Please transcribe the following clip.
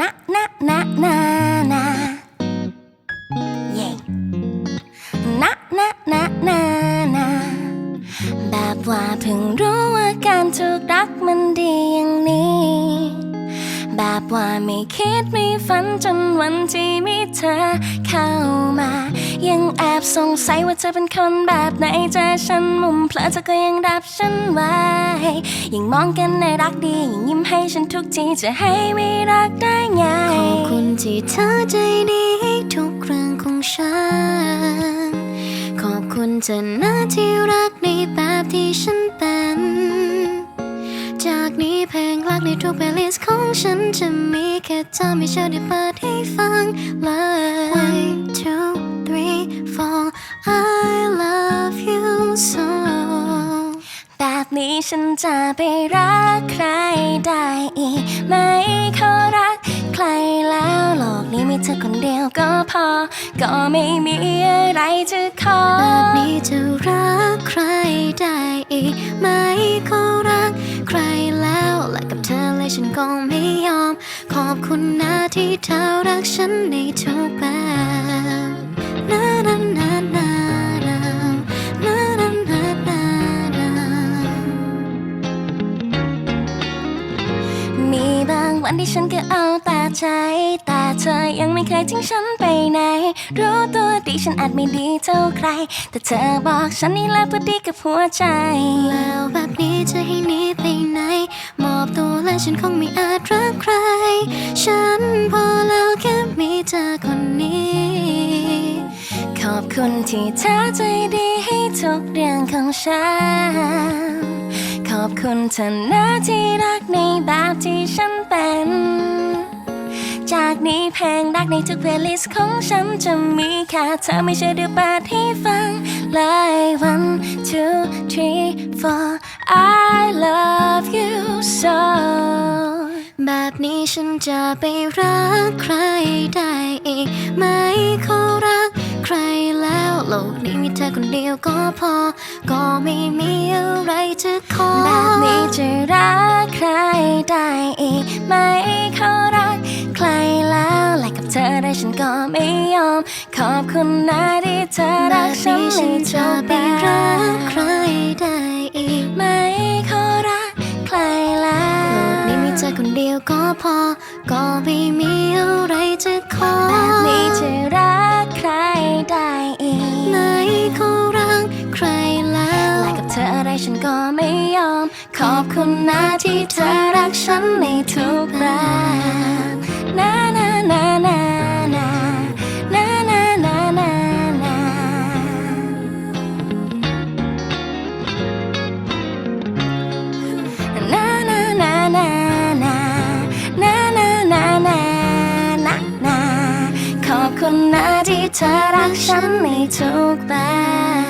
นะนะนะนะนะเย่นะนะนะนะนะแบบว่าเพิ่งรู้ว่าการถูกรักมันดีอย่างนี้ แบบว่าไม่คิดไม่ฝันจนวันที่มีเธอเข้ามา ยังแอบสงสัยว่าเธอเป็นคนแบบไหนเจอฉันมุมเพลอเธอก็ยังรับฉันไว้ยิ่งมองกันในรักดียิ่งยิ้มให้ฉันทุกทีจะให้ไม่รักได้ ที่เธอใจดีให้ทุกเรื่องของฉัน ขอบคุณเธอนะที่รักในแบบที่ฉันเป็น จากนี้เพลงรักในทุกเพลย์ลิสต์ของฉันจะมีแค่เธอไม่เชื่อได้เปิดให้ฟังเลย One two three four I love you so แบบนี้ฉันจะไปรักใครได้อีกไหมเขารัก ใครแล้วโลกนี้มีเธอคนเดียวก็พอ ก็ไม่มีอะไรจะขอแบบนี้จะรักใครได้อีกไหมเขารักใครแล้วและกับเธอเลยฉันก็ไม่ยอม ขอบคุณนะที่เธอรักฉันในทุกแบบนานานานามีบางวันที่ฉันก็เอาต ใจ แต่เธอยังไม่เคยทิ้งฉันไปไหน รู้ตัวดีฉันอาจไม่ดีเท่าใคร แต่เธอบอกฉันนี่แหละพอดีกับหัวใจ แล้วแบบนี้จะให้หนีไปไหน มอบตัวและฉันคงไม่อาจรักใคร ฉันพอแล้วแค่มีเธอคนนี้ ขอบคุณที่เธอใจดีให้ทุกเรื่องของฉัน ขอบคุณเธอนะที่รักในแบบที่ฉันเป็น จากนี้เพลงรักในทุกเพลย์ลิสต์ของฉันจะมีแค่เธอไม่ใช่เดี๋ยวเปิดให้ฟังเลย one two three four I love you so แบบนี้ฉันจะไปรักใครได้อีกไหมขารักใครแล้วโลกนี้มีเธอคนเดียวก็พอ ก็ไม่มีอะไรจะขอ แบบนี้จะรักใครได้อีกไหม ฉันก็ไม่ยอม ขอบคุณนะที่เธอรักฉันนี้ในทุจะกไปรักใครได้อีกไหมเขารักใครแล้โลกวนี้มีเธอคนเดียวก็พอ ก็ไม่มีอะไรจะขอแบบนี้จะรักใครได้อีกไหนเขารักใครแล้วและกับเธออะไรฉันก็ไม่ยอม ขอบคุณนะที่เธอรักฉันในทุกแบบนานา เธอรักฉันในทุกแบบ